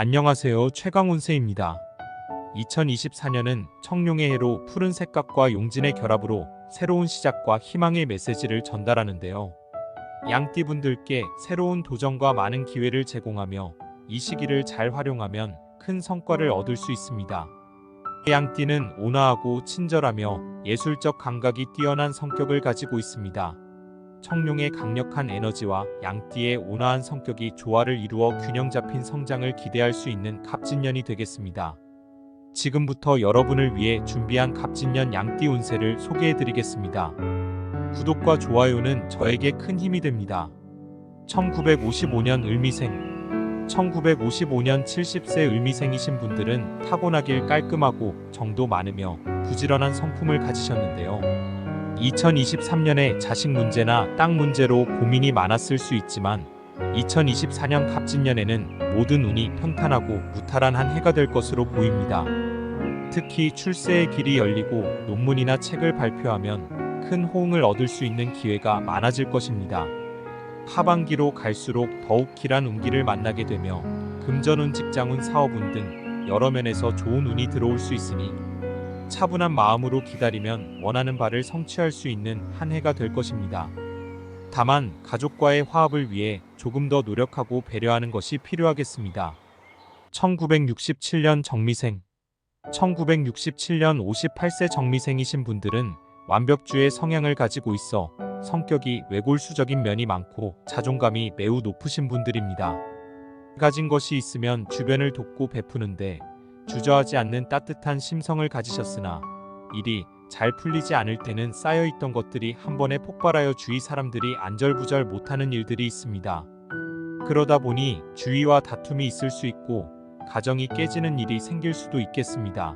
안녕하세요. 최강운세입니다. 2024년은 청룡의 해로 푸른 색각과 용진의 결합으로 새로운 시작과 희망의 메시지를 전달하는데요. 양띠분들께 새로운 도전과 많은 기회를 제공하며 이 시기를 잘 활용하면 큰 성과를 얻을 수 있습니다. 양띠는 온화하고 친절하며 예술적 감각이 뛰어난 성격을 가지고 있습니다. 청룡의 강력한 에너지와 양띠의 온화한 성격이 조화를 이루어 균형 잡힌 성장을 기대할 수 있는 갑진년이 되겠습니다. 지금부터 여러분을 위해 준비한 갑진년 양띠 운세를 소개해 드리겠습니다. 구독과 좋아요는 저에게 큰 힘이 됩니다. 1955년 을미생 1955년 70세 을미생이신 분들은 타고나길 깔끔하고 정도 많으며 부지런한 성품을 가지셨는데요. 2023년에 자식 문제나 땅 문제로 고민이 많았을 수 있지만 2024년 갑진년에는 모든 운이 평탄하고 무탈한 해가 될 것으로 보입니다. 특히 출세의 길이 열리고 논문이나 책을 발표하면 큰 호응을 얻을 수 있는 기회가 많아질 것입니다. 하반기로 갈수록 더욱 길한 운기를 만나게 되며 금전운, 직장운, 사업운 등 여러 면에서 좋은 운이 들어올 수 있으니 차분한 마음으로 기다리면 원하는 바를 성취할 수 있는 한 해가 될 것입니다. 다만 가족과의 화합을 위해 조금 더 노력하고 배려하는 것이 필요하겠습니다. 1967년 정미생 1967년 58세 정미생이신 분들은 완벽주의 성향을 가지고 있어 성격이 외골수적인 면이 많고 자존감이 매우 높으신 분들입니다. 가진 것이 있으면 주변을 돕고 베푸는데 주저하지 않는 따뜻한 심성을 가지셨으나 일이 잘 풀리지 않을 때는 쌓여있던 것들이 한 번에 폭발하여 주위 사람들이 안절부절 못하는 일들이 있습니다. 그러다 보니 주위와 다툼이 있을 수 있고 가정이 깨지는 일이 생길 수도 있겠습니다.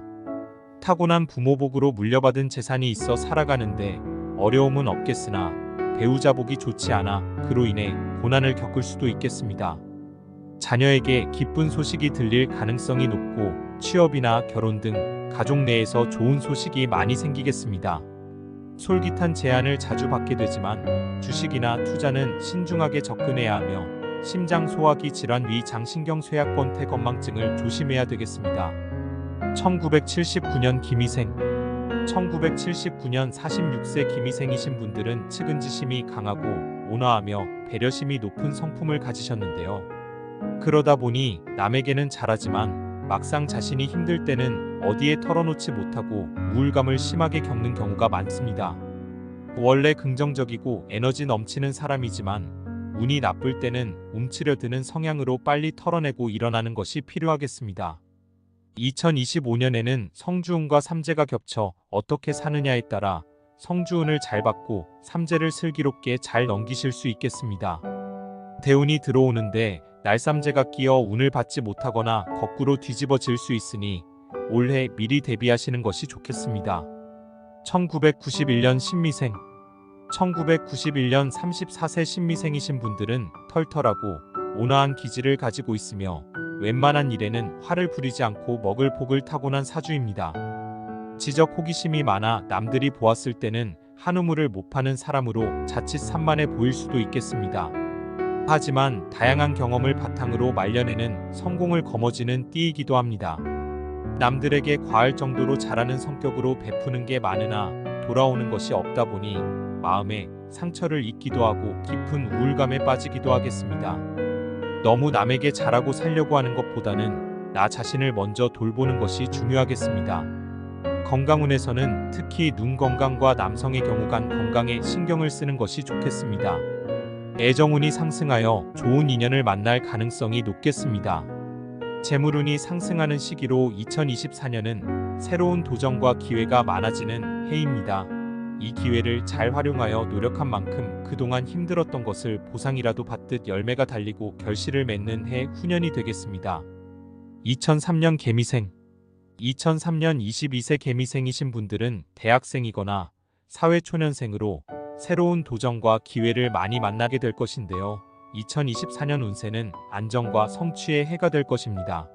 타고난 부모복으로 물려받은 재산이 있어 살아가는데 어려움은 없겠으나 배우자 복이 좋지 않아 그로 인해 고난을 겪을 수도 있겠습니다. 자녀에게 기쁜 소식이 들릴 가능성이 높고 취업이나 결혼 등 가족 내에서 좋은 소식이 많이 생기겠습니다. 솔깃한 제안을 자주 받게 되지만 주식이나 투자는 신중하게 접근해야 하며 심장 소화기 질환 위 장신경 쇠약권 태건망증을 조심해야 되겠습니다. 1979년 김희생 1979년 46세 김희생이신 분들은 측은지심이 강하고 온화하며 배려심이 높은 성품을 가지셨는데요. 그러다 보니 남에게는 잘하지만 막상 자신이 힘들 때는 어디에 털어놓지 못하고 우울감을 심하게 겪는 경우가 많습니다. 원래 긍정적이고 에너지 넘치는 사람이지만 운이 나쁠 때는 움츠려 드는 성향으로 빨리 털어내고 일어나는 것이 필요하겠습니다. 2025년에는 성주운과 삼재가 겹쳐 어떻게 사느냐에 따라 성주운을 잘 받고 삼재를 슬기롭게 잘 넘기실 수 있겠습니다. 대운이 들어오는데 날삼재가 끼어 운을 받지 못하거나 거꾸로 뒤집어질 수 있으니 올해 미리 대비하시는 것이 좋겠습니다. 1991년 신미생 1991년 34세 신미생이신 분들은 털털하고 온화한 기질을 가지고 있으며 웬만한 일에는 화를 부리지 않고 먹을 폭을 타고난 사주입니다. 지적 호기심이 많아 남들이 보았을 때는 한우물을 못 파는 사람으로 자칫 산만해 보일 수도 있겠습니다. 하지만 다양한 경험을 바탕으로 말년에는 성공을 거머쥐는 띠이기도 합니다. 남들에게 과할 정도로 잘하는 성격으로 베푸는 게 많으나 돌아오는 것이 없다 보니 마음에 상처를 입기도 하고 깊은 우울감에 빠지기도 하겠습니다. 너무 남에게 잘하고 살려고 하는 것보다는 나 자신을 먼저 돌보는 것이 중요하겠습니다. 건강운에서는 특히 눈 건강과 남성의 경우 간 건강에 신경을 쓰는 것이 좋겠습니다. 애정운이 상승하여 좋은 인연을 만날 가능성이 높겠습니다. 재물운이 상승하는 시기로 2024년은 새로운 도전과 기회가 많아지는 해입니다. 이 기회를 잘 활용하여 노력한 만큼 그동안 힘들었던 것을 보상이라도 받듯 열매가 달리고 결실을 맺는 해 후년이 되겠습니다. 2003년 개미생 2003년 22세 개미생이신 분들은 대학생이거나 사회초년생으로 새로운 도전과 기회를 많이 만나게 될 것인데요. 2024년 운세는 안정과 성취의 해가 될 것입니다.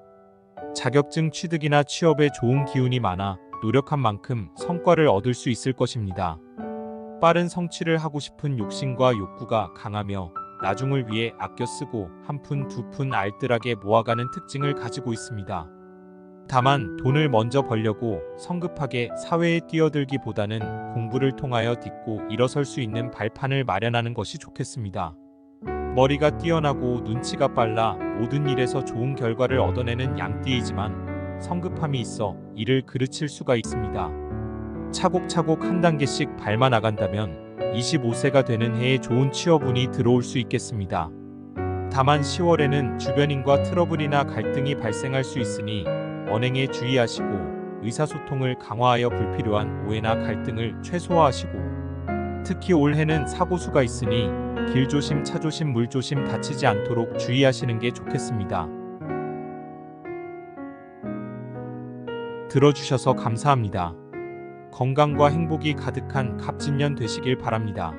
자격증 취득이나 취업에 좋은 기운이 많아 노력한 만큼 성과를 얻을 수 있을 것입니다. 빠른 성취를 하고 싶은 욕심과 욕구가 강하며 나중을 위해 아껴 쓰고 한 푼 두푼 알뜰하게 모아가는 특징을 가지고 있습니다. 다만 돈을 먼저 벌려고 성급하게 사회에 뛰어들기보다는 공부를 통하여 딛고 일어설 수 있는 발판을 마련하는 것이 좋겠습니다. 머리가 뛰어나고 눈치가 빨라 모든 일에서 좋은 결과를 얻어내는 양띠이지만 성급함이 있어 일을 그르칠 수가 있습니다. 차곡차곡 한 단계씩 밟아 나간다면 25세가 되는 해에 좋은 취업운이 들어올 수 있겠습니다. 다만 10월에는 주변인과 트러블이나 갈등이 발생할 수 있으니 언행에 주의하시고 의사소통을 강화하여 불필요한 오해나 갈등을 최소화하시고 특히 올해는 사고수가 있으니 길 조심, 차 조심, 물 조심 다치지 않도록 주의하시는 게 좋겠습니다. 들어주셔서 감사합니다. 건강과 행복이 가득한 갑진년 되시길 바랍니다.